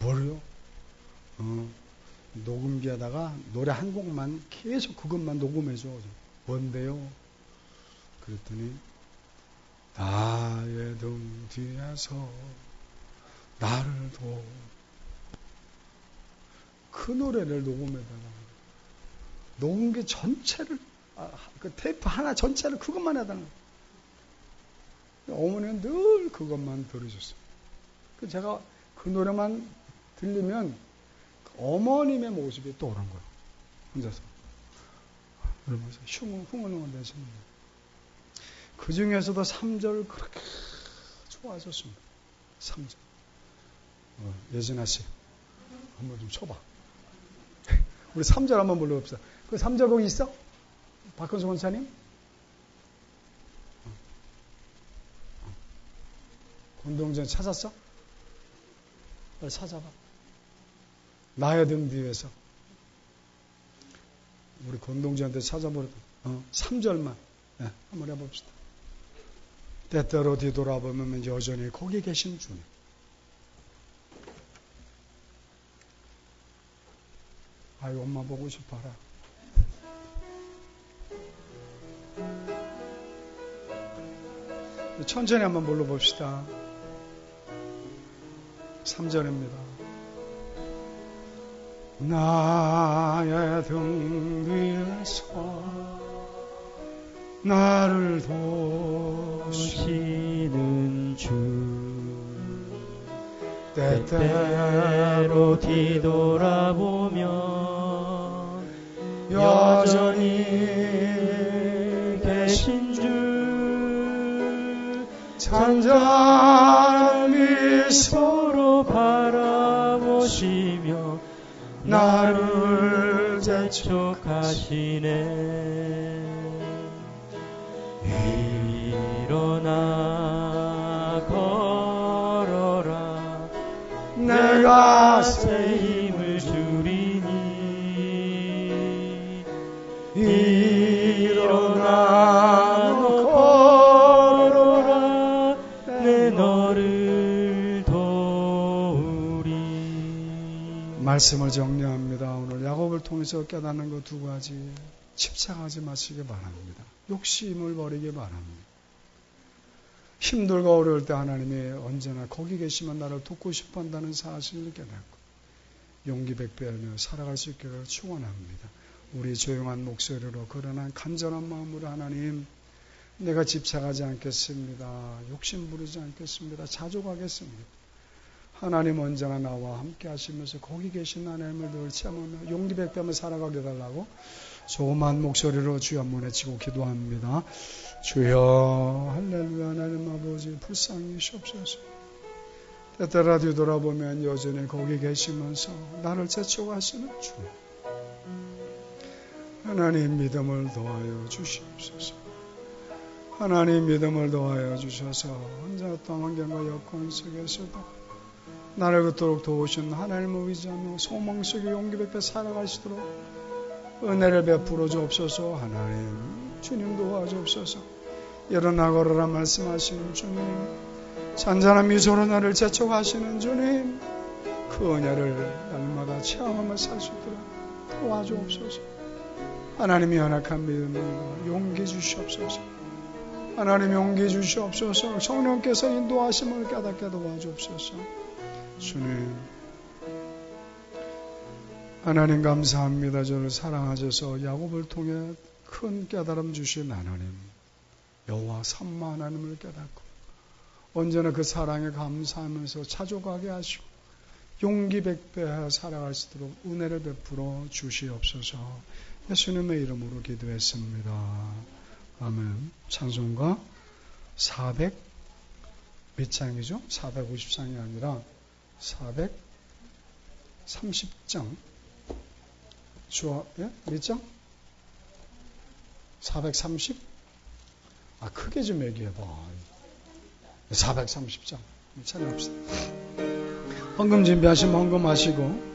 뭐요? 어, 녹음기에다가 노래 한 곡만 계속 그것만 녹음해줘. 뭔데요? 그랬더니 나의 등 뒤에서 나를 도. 그 노래를 녹음해달라. 녹음기 전체를, 아, 그 테이프 하나 전체를 그것만 해달라. 어머니는 늘 그것만 들으셨어요. 그 제가 그 노래만 들리면 어머님의 모습이 떠오른 거예요. 혼자서. 그러면서 흥얼흥얼 대시는 거예요. 그 중에서도 3절 그렇게 좋아하셨습니다. 3절. 어, 예진아 씨, 한번 좀 쳐봐. 우리 3절 한번 불러봅시다. 그 3절 거기 있어? 박근수 원사님? 어. 어. 권동전 찾았어? 빨리 찾아봐. 나의 등 뒤에서. 우리 권동지한테 찾아보려고. 어, 3절만. 네, 한번 해봅시다. 때때로 뒤돌아보면 여전히 거기 계신 주님. 아이, 엄마 보고 싶어라. 천천히 한번 불러봅시다. 3절입니다. 나의 등 뒤에서 나를 도우시는 주. 때때로 뒤돌아보면 여전히 계신 주. 잔잔한 미소 나를 재촉하시네. 일어나 걸어라. 내가 새 힘을 주리니. 일어나 말씀을 정리합니다. 오늘 야곱을 통해서 깨닫는 것 두 가지 집착하지 마시기 바랍니다. 욕심을 버리기 바랍니다. 힘들고 어려울 때 하나님이 언제나 거기 계시면 나를 돕고 싶어 한다는 사실을 깨닫고 용기 백배하며 살아갈 수 있기를 축원합니다. 우리 조용한 목소리로 그러나 간절한 마음으로 하나님 내가 집착하지 않겠습니다. 욕심 부리지 않겠습니다. 자족하겠습니다. 하나님 언제나 나와 함께 하시면서 거기 계신 하나님을 늘 체험하며 용기 백배하며 살아가게 달라고 조그만 목소리로 주여 외치고 기도합니다. 주여 할렐루야 하나님 아버지 불쌍히 시옵소서. 때때라 뒤돌아보면 여전히 거기 계시면서 나를 재촉하시는 주. 하나님 믿음을 도하여 주시옵소서. 하나님 믿음을 도하여 주셔서 혼자 어떤 환경과 여건 속에서도 나를 그토록 도우신 하나님을 의지하며 소망 속에 용기 베풀 살아가시도록 은혜를 베풀어 주옵소서. 하나님 주님 도와주옵소서. 일어나 걸어라 말씀하시는 주님 잔잔한 미소로 나를 재촉하시는 주님 그 은혜를 날마다 체험하며 살 수 있도록 도와주옵소서. 하나님이 연약한 믿음을 용기 주시옵소서. 하나님 용기 주시옵소서. 성령께서 인도하심을 깨닫게 도와주옵소서 주님 하나님 감사합니다. 저를 사랑하셔서 야곱을 통해 큰 깨달음 주신 하나님 여호와 삼마 하나님을 깨닫고 언제나 그 사랑에 감사하면서 자족하게 하시고 용기 백배하여 살아갈 수 있도록 은혜를 베풀어 주시옵소서 예수님의 이름으로 기도했습니다. 아멘 찬송가 400 몇 장이죠? 450장이 아니라 430장. 주어 예? 몇 장? 430? 아 크게 좀 얘기해봐. 430장. 찾아봅시다 헌금 준비하시면 헌금하시고.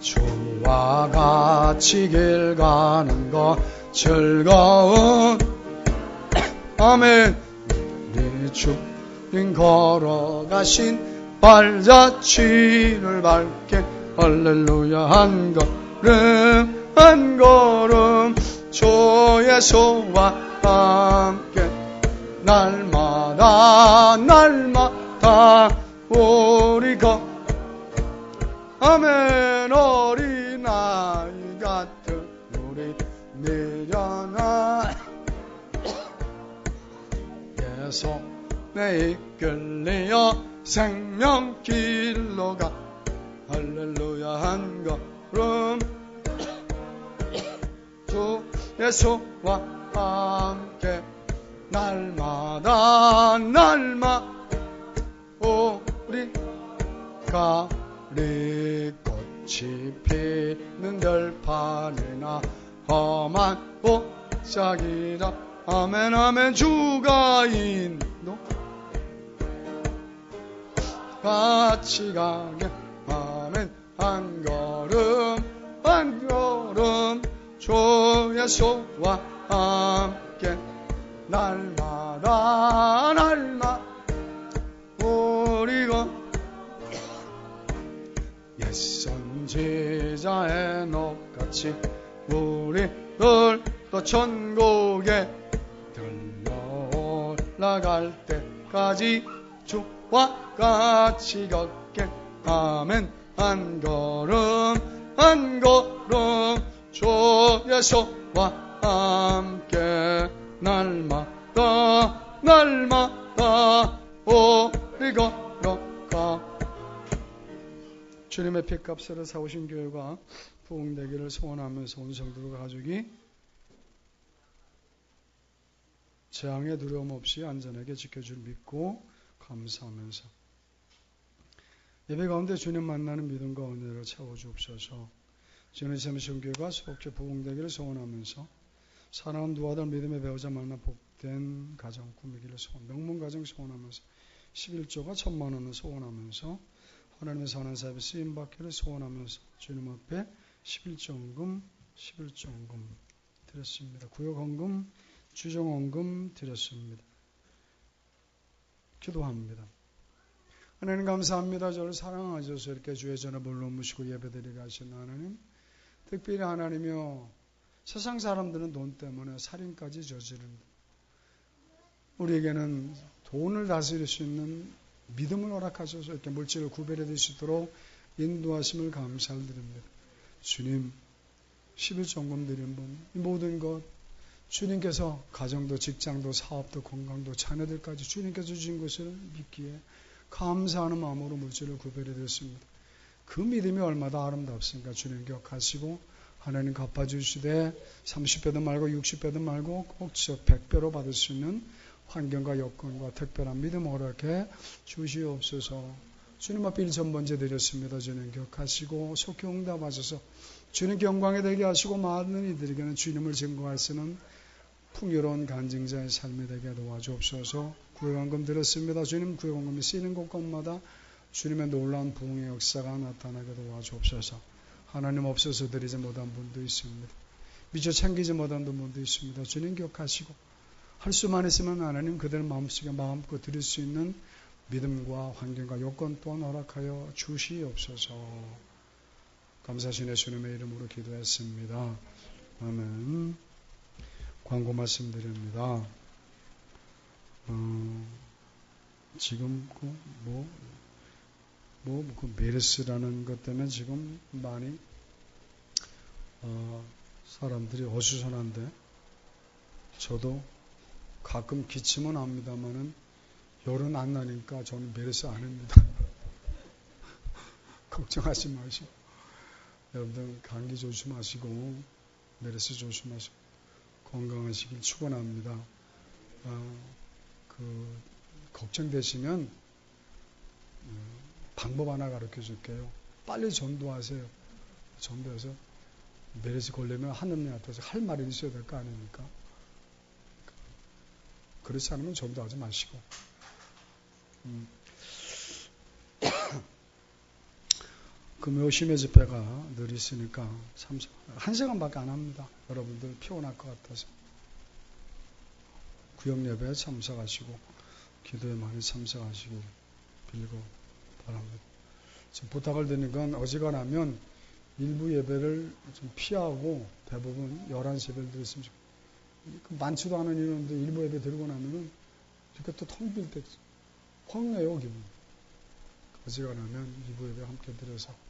주와 같이 길 가는 거 즐거운. 아멘. 우리 주 걸어가신 발자취를 밟게 할렐루야 한 걸음 한 걸음 주의 소와 함께 날마다 날마다 우리가 아멘. 어린아이 같은 우리 미련한 예수 내 이끌리어 생명길로 가 할렐루야 한 걸음. 주 예수와 함께 날마다 날마다 우리 가 리꽃이 피는 들판이나 험한 옥삭이라 아멘 아멘. 주가 인도 같이 가게 아멘 한 걸음 한 걸음 주 예수와 함께. 날마다 날마다 우리가 옛 선지자의 녹같이 우리들 또 천국에 들러 올라갈 때까지 주와 같이 걷게 아멘 한 걸음 한 걸음. 주 예수와 함께 날마다 날마다 우리 걸어가. 주님의 핏값으로 사오신 교회가 부흥되기를 소원하면서 온 성도들 가족이 재앙의 두려움 없이 안전하게 지켜줄 믿고 감사하면서 예배 가운데 주님 만나는 믿음과 은혜를 채워주옵소서 주님 세미신 교회가 수복제 부흥되기를 소원하면서 사랑하는 두 아들 믿음의 배우자 만나 복된 가정 꾸미기를 소원 명문 가정 소원하면서 11조가 천만 원을 소원하면서 하나님의 선한 사업에 쓰임 받기를 소원하면서 주님 앞에 11조원금 11조원금 드렸습니다. 구역원금 주정원금 드렸습니다. 기도합니다. 하나님 감사합니다. 저를 사랑하셔서 이렇게 주의 전에 물러무시고 예배드리게 하신 하나님 특별히 하나님이여 세상 사람들은 돈 때문에 살인까지 저지른다. 우리에게는 돈을 다스릴 수 있는 믿음을 허락하셔서 이렇게 물질을 구별해 수 있도록 인도하심을 감사드립니다. 주님, 11정금 드린 분, 이 모든 것 주님께서 가정도 직장도 사업도 건강도 자녀들까지 주님께서 주신 것을 믿기에 감사하는 마음으로 물질을 구별해 드렸습니다. 그 믿음이 얼마나 아름답습니까? 주님 기억하시고 하나님 갚아주시되 30배도 말고 60배도 말고 꼭 100배로 받을 수 있는 환경과 여건과 특별한 믿음 허락해 주시옵소서. 주님 앞에 일천 번째 드렸습니다. 주님 기억하시고 속히 응답하셔서 주님 영광에 되게 하시고 많은 이들에게는 주님을 증거할 수 있는 풍요로운 간증자의 삶이 되게 도와주옵소서. 구역원금 드렸습니다. 주님 구역원금이 쓰이는 곳곳마다 주님의 놀라운 부흥의 역사가 나타나게 도와주옵소서. 하나님 없어서 드리지 못한 분도 있습니다. 미처 챙기지 못한 분도 있습니다. 주님 기억하시고 할 수만 있으면 하나님 그들 마음속에 마음껏 드릴 수 있는 믿음과 환경과 요건 또한 허락하여 주시옵소서. 감사신 예수님의 이름으로 기도했습니다. 아멘. 광고 말씀드립니다. 어, 지금 그 뭐, 뭐, 그 메르스라는 것 때문에 지금 많이 어, 사람들이 어수선한데 저도 가끔 기침은 합니다만은 열은 안 나니까 저는 메르스 안 합니다. 걱정하지 마시고 여러분들 감기 조심하시고 메르스 조심하시고 건강하시길 축원합니다. 어, 그 걱정되시면 어, 방법 하나 가르쳐 줄게요. 빨리 전도하세요. 전도해서 메르스 걸리면 하느님한테 할 말이 있어야 될 거 아닙니까? 그렇지 않으면 전도하지 마시고. 음. 금요 심해 집회가 늘 있으니까 한 시간밖에 안 합니다. 여러분들 피곤할 것 같아서 구역 예배에 참석하시고 기도에 많이 참석하시길 빌고 바랍니다. 지금 부탁을 드리니까 어지간하면 일부 예배를 좀 피하고 대부분 11시 예배를 드렸으면 좋겠어요. 많지도 않은 인원도 일부 예배 드리고 나면은 이렇게 또 텅 빌때 황내요 기분. 어지간하면 일부 예배 함께 드려서 어,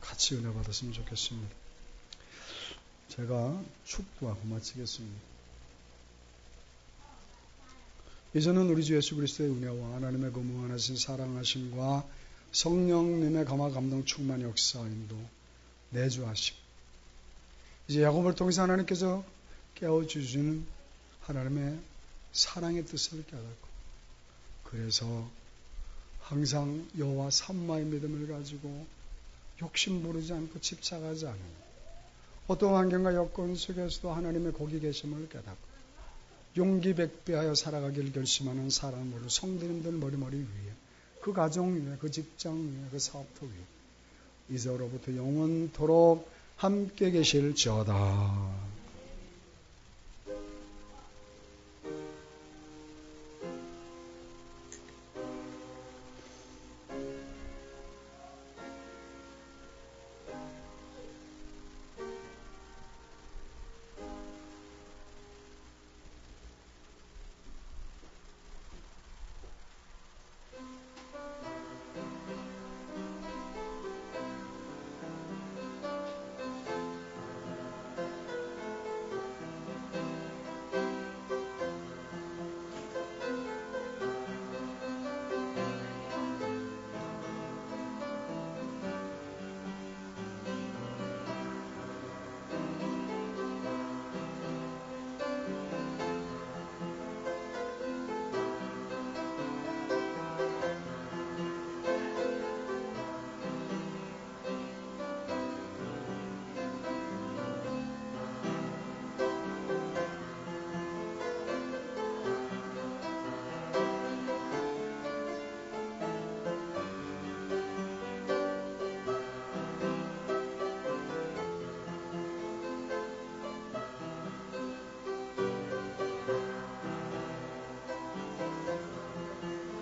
같이 은혜 받았으면 좋겠습니다. 제가 축구하고 마치겠습니다. 이제는 우리 주 예수 그리스도의 은혜와 하나님의 그 무한하신 사랑하심과 성령님의 감화 감동 충만 역사 인도 내주하심. 이제 야곱을 통해서 하나님께서 깨워 주시는 하나님의 사랑의 뜻을 깨닫고 그래서 항상 여호와 삼마의 믿음을 가지고 욕심 부르지 않고 집착하지 않으며 어떤 환경과 여건 속에서도 하나님의 거기 계심을 깨닫고 용기 백배하여 살아가길 결심하는 사람으로 성도님들 머리머리 위에 그 가정 위에 그 직장 위에 그 사업터 위에 이제로부터 영원토록 함께 계실지어다.